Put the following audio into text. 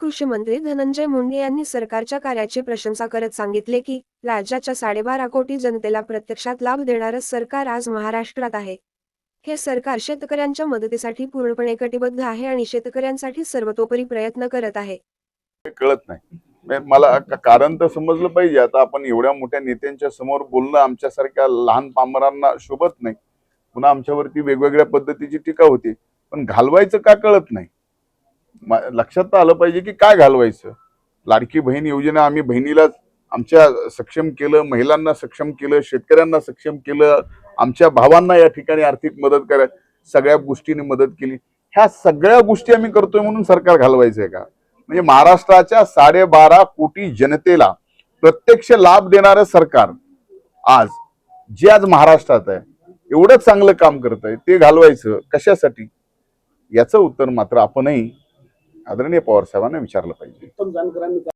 कृषी मंत्री धनंजय मुंडे यांनी सरकारच्या कार्याची प्रशंसा करत सांगितले की राज्याच्या साडेबारा कोटी जनतेला प्रत्यक्षात लाभ देणारं सरकार आज महाराष्ट्रात आहे. हे सरकार शेतकऱ्यांच्या मदतीसाठी पूर्णपणे कटिबद्ध आहे आणि शेतकऱ्यांसाठी सर्वतोपरी प्रयत्न करत आहे. हे कळत नाही. मला कारण तर समजलं पाहिजे. आता आपण एवढ्या मोठ्या नेत्यांच्या समोर बोलणं आमच्यासारख्या लहान पामरांना शोभत नाही. पुन्हा आमच्यावरती वेगवेगळ्या पद्धतीची टीका होती. पण घालवायचं का कळत नाही. लक्षात तर आलं पाहिजे की काय घालवायचं? लाडकी बहीण योजना आम्ही बहिणीला आमच्या सक्षम केलं महिलांना सक्षम केलं शेतकऱ्यांना सक्षम केलं आमच्या भावांना या ठिकाणी आर्थिक मदत करा सगळ्या गोष्टीने मदत केली. ह्या सगळ्या गोष्टी आम्ही करतोय म्हणून सरकार घालवायचंय का? म्हणजे महाराष्ट्राच्या साडेबारा कोटी जनतेला प्रत्यक्ष लाभ देणारं सरकार आज जे आज महाराष्ट्रात आहे एवढं चांगलं काम करत आहे ते घालवायचं कशासाठी? याचं उत्तर मात्र आपणही आदरणीय पवार साहेबांना विचारलं पाहिजे.